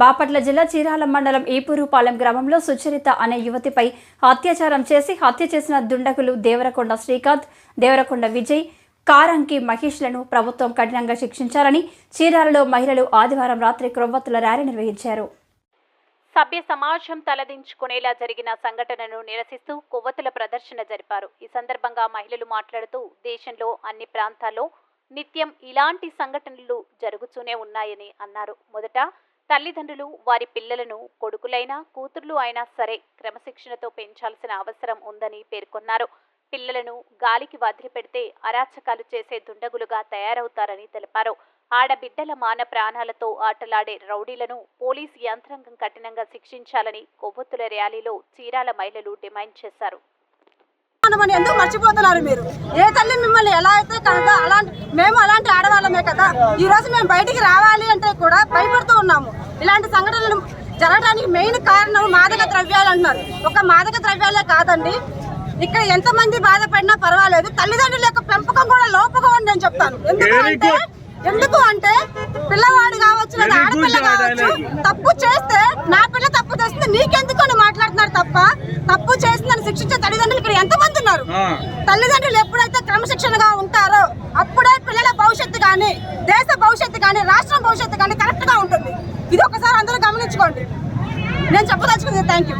బాపట్ల జిల్లా చీరాల మండలం ఈపూరుపాలెం గ్రామంలో సుచరిత అనే యువతిపై అత్యాచారం చేసి హత్య చేసిన దుండగులు దేవరకొండ శ్రీకాంత్ దేవరకొండ విజయ్ కారంకి మహేష్లను ప్రభుత్వం కఠినంగా శిక్షించాలని చీరాలలో మహిళలు ఆదివారం రాత్రి క్రొవ్వొత్తుల ర్యాలీ నిర్వహించారు. సభ్య సమాజం తలదించుకునేలా జరిగిన సంఘటనను నిరసిస్తూ కొవ్వొత్తుల ప్రదర్శన జరిపారు. ఈ సందర్భంగా మహిళలు మాట్లాడుతూ దేశంలో అన్ని ప్రాంతాల్లో నిత్యం ఇలాంటి సంఘటనలు జరుగుతూనే ఉన్నాయని అన్నారు. మొదట తల్లిదండ్రులు వారి పిల్లలను కొడుకులైనా కూతుర్లు అయినా సరే క్రమశిక్షణతో పెంచాల్సిన అవసరం ఉందని పేర్కొన్నారు. పిల్లలను గాలికి వదిలిపెడితే అరాచకాలు చేసే దుండగులుగా తయారవుతారని తెలిపారు. ఆడబిడ్డల మాన ప్రాణాలతో ఆటలాడే రౌడీలను పోలీసు యంత్రాంగం కఠినంగా శిక్షించాలని కొవ్వొత్తుల ర్యాలీలో చీరాల మహిళలు డిమాండ్ చేశారు. ఎందుకు మర్చిపోతున్నారు మీరు? ఏ తల్లి మిమ్మల్ని ఎలా అయితే కనుక అలాంటి మేము అలాంటి ఆడవాళ్ళమే కదా. ఈ రోజు మేము బయటికి రావాలి అంటే కూడా ఇలాంటి సంఘటనలు జరగడానికి మెయిన్ కారణం మాదక ద్రవ్యాలు అంటున్నారు. ఒక మాదక ద్రవ్యాలే కాదండి. ఇక్కడ ఎంత మంది బాధపడినా పర్వాలేదు. తల్లిదండ్రుల యొక్క పెంపకం కూడా లోపగా ఉంది అని చెప్తాను. ఎందుకు అంటే ఎందుకు అంటే పిల్లవాడు కావచ్చు లేదా ఆడపిల్ల కావచ్చు తప్పు చేస్తే నా పిల్ల తప్పు చేస్తే నీకెందుకు అని మాట్లాడుతున్నారు తప్ప తప్పు చేసిందని శిక్షించే తల్లిదండ్రులు ఇక్కడ ఎంతమంది ఉన్నారు? తల్లిదండ్రులు ఎప్పుడైతే క్రమశిక్షణగా ఉంటారో అప్పుడే పిల్లల భవిష్యత్తు కానీ దేశ భవిష్యత్తు కానీ రాష్ట్రం భవిష్యత్తు కానీ కరెక్ట్గా ఉంటుంది. ఇది ఒకసారి అందరూ గమనించుకోండి. నేను చెప్పదలుచుకుంది థ్యాంక్ యూ